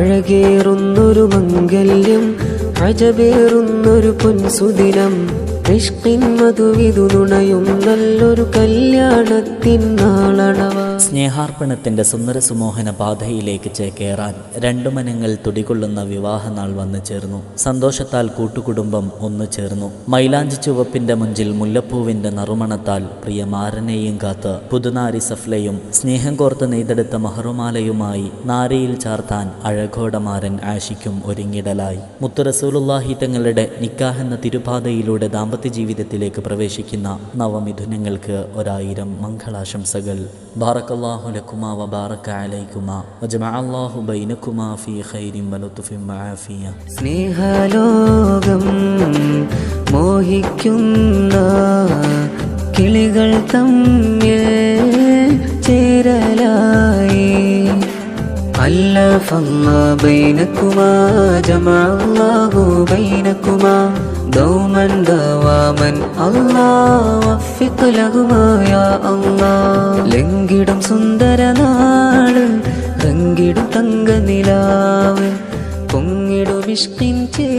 അഴകേറുന്നൊരു മംഗല്യം അജബേറുന്നൊരു പൊൻസുദിനം. നുണയും നല്ലൊരു കല്യാണത്തിൻ സ്നേഹാർപ്പണത്തിന്റെ സുന്ദര സുമോഹന പാതയിലേക്ക് ചേക്കേറാൻ രണ്ടു മനങ്ങൾ തുടികൊള്ളുന്ന വിവാഹനാൾ വന്നു ചേർന്നു. സന്തോഷത്താൽ കൂട്ടുകുടുംബം ഒന്നു ചേർന്നു. മൈലാഞ്ചി ചുവപ്പിന്റെ മുഞ്ചിൽ മുല്ലപ്പൂവിന്റെ നറുമണത്താൽ പ്രിയ മാരനെയും കാത്ത് പുതുനാരി സഫ്ലയും സ്നേഹം കോർത്ത് നെയ്തെടുത്ത മഹറുമാലയുമായി നാരയിൽ ചാർത്താൻ അഴഘോടമാരൻ ആഷിക്കും ഒരുങ്ങിടലായി. മുത്തുറസൂലുല്ലാഹി തങ്ങളുടെ നിക്കാഹ് എന്ന തിരുപാതയിലൂടെ ദാമ്പത്യ ജീവിതത്തിലേക്ക് പ്രവേശിക്കുന്ന നവമിഥുനങ്ങൾക്ക് ഒരായിരം മംഗളാശംസകൾ. ബാറക്കല്ലാഹു വജമഅല്ലാഹു ഫീ ഖൈരിൻ മോഹിക്കുന്ന കിളികൾ ألف الله بينكما جمع الله بينكما دوما دواما الله وفق لهما يا الله ലങ്കിടും സുന്ദര നാള് റങ്കിടും തങ്ക നിലാവ് പൊങ്ങിടും ഇഷ്കിൻ ചേ